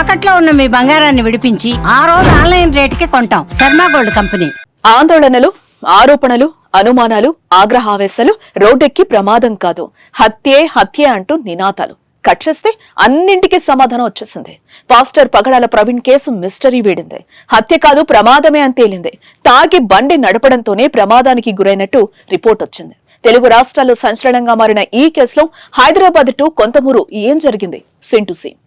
తాకట్లో ఉన్న మీ బంగారాన్ని విడిపించి ఆ రోజు ఆన్లైన్ రేటుకి కొంటాం. Sharma gold company. ఆందోళనలు ఆరోపణలు అనుమానాలు ఆగ్రహావేశాలు రోడ్డెక్కి ప్రమాదం కాదు. హత్యే హత్యే అంటూ నినాదాలు. కట్ చేస్తే అన్నింటికీ సమాధానం వచ్చేసింది. Pastor Pagadala Praveen case mystery వీడింది. హత్య కాదు ప్రమాదమే అని తేలింది. తాగి బండి నడపడంతోనే ప్రమాదానికి గురైనట్టు రిపోర్ట్ వచ్చింది. తెలుగు రాష్ట్రాల్లో సంచలనంగా మారిన ఈ కేసులో హైదరాబాద్ టు కొంతమూరు ఏం జరిగింది? సింటు సీన్.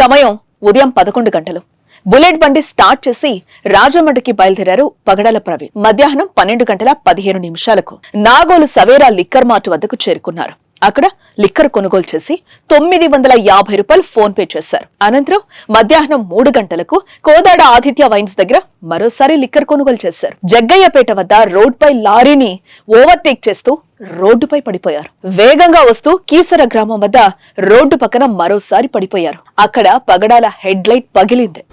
సమయం ఉదయం పదకొండు గంటలు. బుల్లెట్ బండి స్టార్ట్ చేసి రాజమండ్రికి బయలుదేరారు పగడాల ప్రవీణ్. మధ్యాహ్నం పన్నెండు గంటల పదిహేను నిమిషాలకు నాగోలు సవేరా లిక్కర్ మార్ట్ వద్దకు చేరుకున్నారు. అక్కడ లిక్కర్ కొనుగోలు చేసి తొమ్మిది వందల యాభై రూపాయలు ఫోన్ పే చేశారు. అనంతరం మధ్యాహ్నం మూడు గంటలకు కోదాడ ఆదిత్య వైన్స్ దగ్గర మరోసారి లిక్కర్ కొనుగోలు చేశారు. జగ్గయ్యపేట వద్ద రోడ్డుపై లారీని ఓవర్టేక్ చేస్తూ రోడ్డుపై పడిపోయారు. వేగంగా వస్తూ కీసర గ్రామం వద్ద రోడ్డు పక్కన మరోసారి పడిపోయారు. అక్కడ పగడాల హెడ్ లైట్ పగిలింది.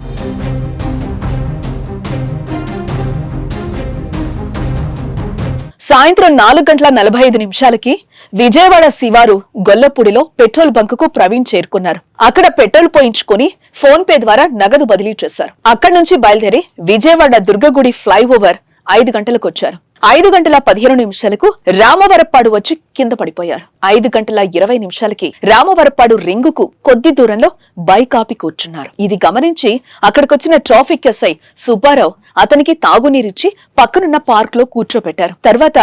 సాయంత్రం నాలుగు గంటల నలభై ఐదు నిమిషాలకి విజయవాడ శివారు గొల్లపూడిలో పెట్రోల్ బంకుకు ప్రవీణ్ చేరుకున్నారు. అక్కడ పెట్రోల్ పోయించుకుని ఫోన్ పే ద్వారా నగదు బదిలీ చేశారు. అక్కడి నుంచి బయలుదేరి విజయవాడ దుర్గగుడి ఫ్లైఓవర్ ఐదు గంటలకు వచ్చారు. ఐదు గంటల పదిహేను నిమిషాలకు రామవరప్పాడు వచ్చి కింద పడిపోయారు. ఐదు గంటల ఇరవై నిమిషాలకి రామవరప్పాడు రింగుకు కొద్ది దూరంలో బైక్ ఆపి కూర్చున్నారు. ఇది గమనించి అక్కడికొచ్చిన ట్రాఫిక్ ఎస్ఐ సుబ్బారావు అతనికి తాగునీరిచ్చి పక్కనున్న పార్క్లో కూర్చోబెట్టారు తర్వాత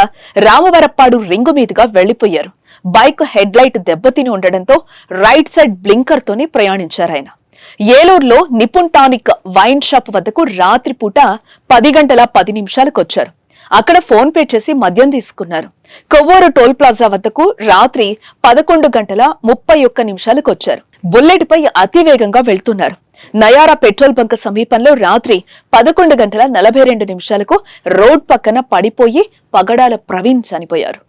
రామవరప్పాడు రింగు మీదుగా వెళ్ళిపోయారు బైక్ హెడ్ లైట్ దెబ్బతిని ఉండడంతో రైట్ సైడ్ బ్లింకర్ తోనే ప్రయాణించారు ఆయన. ఏలూరులో నిపుణ్ టానిక్ వైన్ షాప్ వద్దకు రాత్రిపూట పది గంటల పది నిమిషాలకు వచ్చారు అక్కడ ఫోన్ పే చేసి మద్యం తీసుకున్నారు. కొవ్వూరు టోల్ ప్లాజా వద్దకు రాత్రి పదకొండు గంటల ముప్పై ఒక్క నిమిషాలకు వచ్చారు. బుల్లెట్ పై అతి వేగంగా వెళ్తున్నారు. నయారా పెట్రోల్ బంక్ సమీపంలో రాత్రి పదకొండు గంటల నలభై రెండు నిమిషాలకు రోడ్ పక్కన పడిపోయి పగడాల ప్రవీణ్ చనిపోయారు.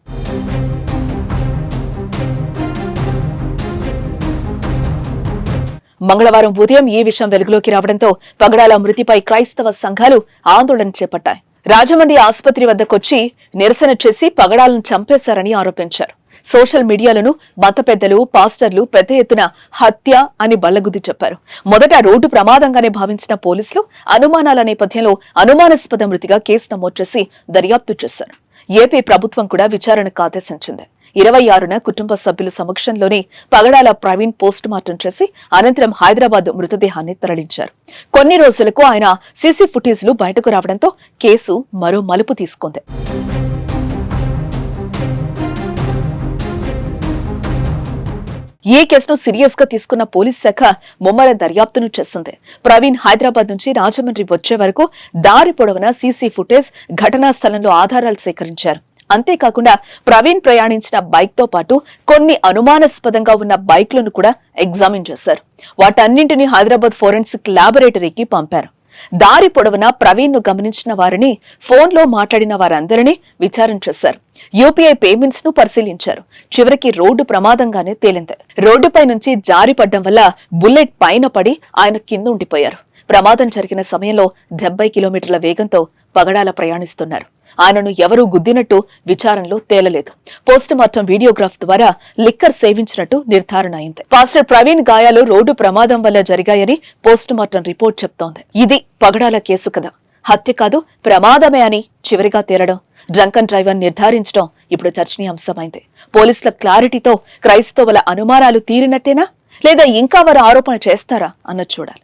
మంగళవారం ఉదయం ఈ విషయం వెలుగులోకి రావడంతో పగడాల మృతిపై క్రైస్తవ సంఘాలు ఆందోళన చేపట్టాయి. రాజమండ్రి ఆసుపత్రి వద్దకొచ్చి నిరసన చేసి పగడాలను చంపేశారని ఆరోపించారు. సోషల్ మీడియాలను మత పెద్దలు పాస్టర్లు పెద్ద ఎత్తున హత్య అని బల్లగుద్ది చెప్పారు. మొదట రోడ్డు ప్రమాదంగానే భావించిన పోలీసులు అనుమానాల నేపథ్యంలో అనుమానాస్పద మృతిగా కేసు నమోదు చేసి దర్యాప్తు చేశారు. ఏపీ ప్రభుత్వం కూడా విచారణకు ఆదేశించింది ఇరవై ఆరున కుటుంబ సభ్యుల సమక్షంలోనే పగడాల ప్రవీణ్ పోస్ట్ మార్టం చేసి అనంతరం హైదరాబాద్ మృతదేహాన్ని తరలించారు. కొన్ని రోజులకు ఆయన సీసీ ఫుటేజ్లు బయటకు రావడంతో కేసు మరో మలుపు తీసుకుంది. ఈ కేసును సీరియస్గా తీసుకున్న పోలీస్ శాఖ ముమ్మర దర్యాప్తును చేసింది ప్రవీణ్ హైదరాబాద్ నుంచి రాజమండ్రి వచ్చే వరకు దారి పొడవునా సీసీ ఫుటేజ్ ఘటనా స్థలంలో ఆధారాలు సేకరించారు. అంతేకాకుండా ప్రవీణ్ ప్రయాణించిన బైక్తో పాటు కొన్ని అనుమానాస్పదంగా ఉన్న బైక్లను కూడా ఎగ్జామిన్ చేశారు. వాటన్నింటినీ హైదరాబాద్ ఫోరెన్సిక్ ల్యాబొరేటరీకి పంపారు. దారి పొడవునా ప్రవీణ్ను గమనించిన వారిని ఫోన్లో మాట్లాడిన వారందరినీ విచారణ చేశారు. యూపీఐ పేమెంట్స్ను పరిశీలించారు. చివరికి రోడ్డు ప్రమాదంగానే తేలింది. రోడ్డుపై నుంచి జారి పడ్డం వల్ల బుల్లెట్ పైన పడి ఆయన కింద ఉండిపోయారు. ప్రమాదం జరిగిన సమయంలో డెబ్బై కిలోమీటర్ల వేగంతో పగడాల ప్రయాణిస్తున్నారు. ఆయనను ఎవరూ గుద్దినట్టు విచారణలో తేలలేదు. పోస్టుమార్టం వీడియోగ్రాఫ్ ద్వారా లిక్కర్ సేవించినట్టు నిర్ధారణ అయింది. పాస్టర్ ప్రవీణ్ గాయాలు రోడ్డు ప్రమాదం వల్ల జరిగాయని పోస్టుమార్టం రిపోర్ట్ చెప్తోంది. ఇది పగడాల కేసు కదా. హత్య కాదు ప్రమాదమే అని చివరిగా తేలడం. డ్రంకన్ డ్రైవర్ నిర్ధారించడం ఇప్పుడు చర్చనీయాంశమైంది. పోలీసుల క్లారిటీతో క్రైస్తవుల అనుమానాలు తీరినట్టేనా? లేదా ఇంకా వారు ఆరోపణ చేస్తారా? అన్నది చూడాలి.